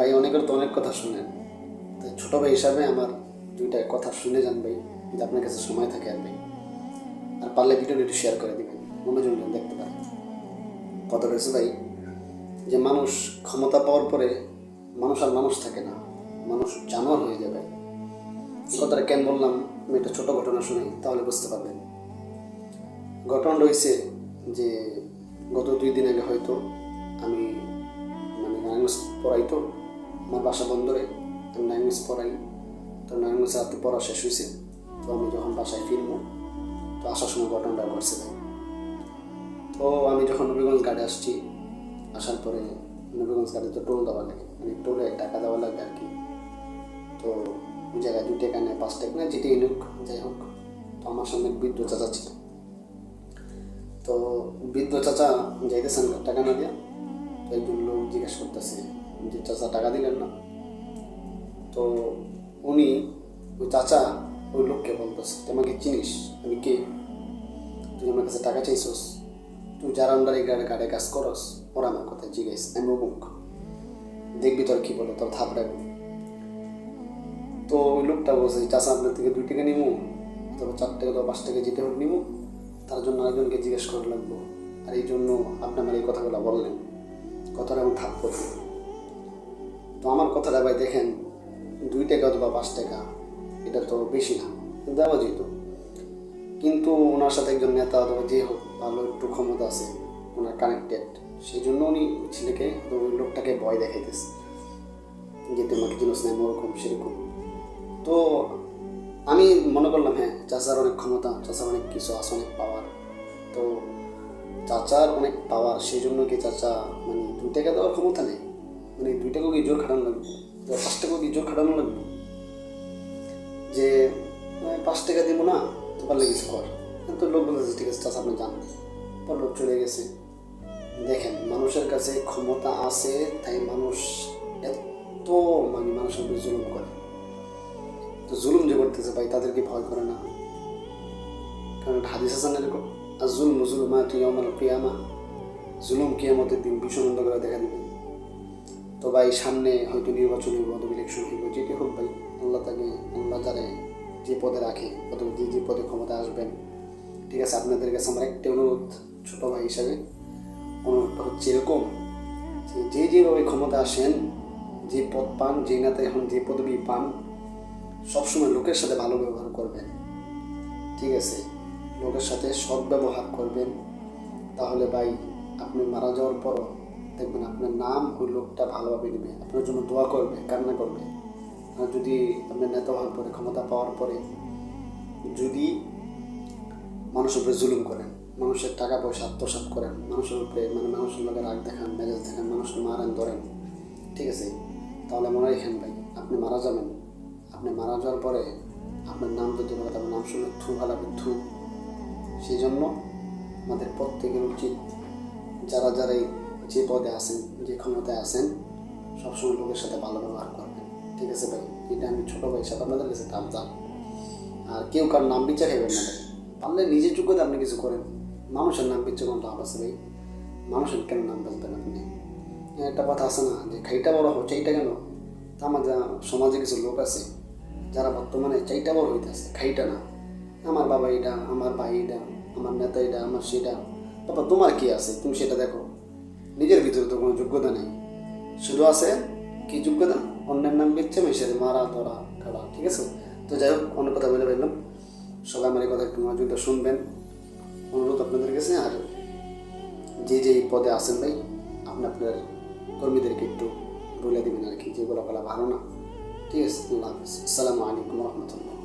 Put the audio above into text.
ভাই অনেকের তো অনেক কথা শুনেন। তো ছোটো ভাই হিসাবে আমার দুইটা কথা শুনে যান ভাই, যে আপনার কাছে সময় থাকে আর ভাই আর পারলে ভিডিওটা একটু শেয়ার করে দিবেন অন্যজন যেন দেখতে পারে কথা রয়েছে ভাই, যে মানুষ ক্ষমতা পাওয়ার পরে মানুষ আর মানুষ থাকে না, মানুষ জানোয়ার হয়ে যাবে। কথাটা কেন বললাম? আমি একটা ছোটো ঘটনা শুনি, তাহলে বুঝতে পারবেন। ঘটনাটা হয়েছে যে গত দুই দিন আগে হয়তো আমি মানে নারায়ণগঞ্জ পড়াই তো আমার বাসা বন্দরে। আমি নারায়ণগঞ্জ পড়াই তো নারায়ণগঞ্জ রাতে পড়া শেষ হয়েছে তো আমি যখন বাসায় ফিরবো, তো আসার সময় ঘটনাটা ঘটছে ভাই তো আমি যখন নবীগঞ্জ গাড়ি আসছি, আসার পরে নবীগঞ্জ গাড়ি তো টোল দেওয়া লাগে। মানে টোলে টাকা দেওয়া লাগে আর কি। তো ওই জায়গায় দু টাকা নেয়, পাঁচ টাকা নেয়, যেটাই নিক, যাই হোক। তো আমার সামনে বৃদ্ধ চাচা ছিল। তো বৃদ্ধ চাচা যাইতেছেন টাকা না দিয়া। তো একজন লোক জিজ্ঞেস করতেছে যে চাচা টাকা দিলেন না। তো উনি ওই চাচা ওই লোককে বলতেছে, তুই আমাকে চিনিস? আমি কে? তুই আমার কাছে টাকা চাইছস? তুই যার এই গাড়ি গাড়ি কাজ করস, ওরা আমার কথা জিজ্ঞেস, আমি অমুক। দেখবি তোর কি বলে, তোর থাপড়াবো তো ওই লোকটা বলছে চাষা আপনার থেকে দুই টাকা নিবো তবে চার টাকা তো পাঁচ টাকা যেতে হোক নিবো তার জন্য আরেকজনকে জিজ্ঞেস করা লাগবো। আর এই জন্য আপনি আমার এই কথাগুলো বললেন। কথাটা থাপ করব তো আমার কথাটা ভাই দেখেন, দুই টাকা অথবা পাঁচ টাকা, এটা তো বেশি না দেওয়া যেত কিন্তু ওনার সাথে একজন নেতা অথবা যে হোক ভালো একটু ক্ষমতা আছে, ওনার কানেক্টেড সেই জন্য উনি ছেলেকে ওই লোকটাকে ভয় দেখাইতেছে, যে তোমাকে জিনিস নেই ওরকম, সেরকম। তো আমি মনে করলাম হ্যাঁ চাচার অনেক ক্ষমতা, চাচার অনেক কিছু আছে, অনেক পাওয়ার তো চাচার অনেক পাওয়ার সেই জন্য কি চাচা মানে দুই টাকা দেওয়ার ক্ষমতা নেই? মানে দুই টাকা কি জোর খাটানো লাগবে। তো পাঁচ টাকা কি জোর খাটানো লাগবে। যে পাঁচ টাকা দিব না, তো পারলে কিছু কর। তো লোক বলেছে ঠিক আছে, চাচা, আপনি যান। পর লোক চলে গেছে। দেখেন, মানুষের কাছে ক্ষমতা আছে, তাই মানুষ এত মানে মানুষের উপর জুলুম করে। তো জুলুম যে করতেছে, ভাই তাদেরকে ভয় করে না? কারণ হাদিস হাসান এরকম? আর জুলম জুলমা তুই আমার প্রিয়ামা জুলুম কিয়ামতের দিন ভীষণ অন্ধকারে দেখা দিবে। তো ভাই, সামনে হয়তো নির্বাচন হইব অথবা ইলেকশন হইব যেটি হোক ভাই, আল্লাহ তাকে, আল্লাহ তারে যে পদে রাখে, অথবা যে যে পদে ক্ষমতা আসবেন, ঠিক আছে, আপনাদের কাছে আমার একটা অনুরোধ ছোট ভাই হিসাবে। অনুরোধটা হচ্ছে এরকম যে যেভাবে ক্ষমতা আসেন, যে পদ পান, যে নেতা এখন যে পদবি পান, সবসময় লোকের সাথে ভালো ব্যবহার করবেন, ঠিক আছে? লোকের সাথে সৎ ব্যবহার করবেন, তাহলে ভাই, আপনি মারা যাওয়ার পরও দেখবেন আপনার নাম ওই লোকটা ভালোভাবে নেবে। আপনার জন্য দোয়া করবে, কান্না করবে। আর যদি আপনি নেতা হওয়ার পরে, ক্ষমতা পাওয়ার পরে যদি মানুষের উপরে জুলুম করেন, মানুষের টাকা পয়সা আত্মসাৎ করেন, মানুষের উপরে মানে মানুষের লোকের রাগ দেখান, মেজাজ দেখান, মানুষকে মারেন, ধরেন, ঠিক আছে? তাহলে মনে রাখেন ভাই, আপনি মারা যাবেন। আপনি মারা যাওয়ার পরে আপনার নাম যদি বলে তারপর নাম শুনে থু ভালাবে থু। সেই জন্য আমাদের প্রত্যেকের উচিত, যারা যারা এই যে পদে আছেন যে ক্ষমতায় আছেন সবসময় লোকের সাথে ভালো ব্যবহার করবেন। ঠিক আছে ভাই? এটা আমি ছোটো ভাই হিসাবে আপনাদের কাছে টানতাম আর কেউ কার নাম বিচার খাইবেন না পারলে নিজের যোগ্যতা আপনি কিছু করেন। মানুষের নাম পিচ্ছে কোনো লাভ আছে ভাই। মানুষের কেন নাম বলবেন আপনি হ্যাঁ, একটা কথা আছে না যে খাইটা বড় হোক চাইটা কেন? যা সমাজে কিছু লোক আছে যারা বর্তমানে চাইটা বড় হইতেছে খাইটা না। আমার বাবা এটা আমার ভাই এটা আমার নেতা এটা আমার সেটা বাবা তোমার কি আছে? তুমি সেটা দেখো। নিজের ভিতরে তো কোনো যোগ্যতা নেই। শুধু আছে কি যোগ্যতা? অন্যের নাম দিচ্ছে মেসেজ মারা, ধরা, খেলা, ঠিক আছে? তো যাই হোক, অন্য কথা বলে ফেললাম। সবাই আমার এই কথা একটু মনোযোগটা শুনবেন। অনুরোধ আপনাদের কাছে, আর যে যে পদে আছেন ভাই, আপনি আপনার কর্মীদেরকে একটু বলে দেবেন আর কি যেগুলো বলা ভালো না। ঠিক আছে, আল্লাহ হাফিজ। আসসালামু আলাইকুম রহমতুল্লাহ।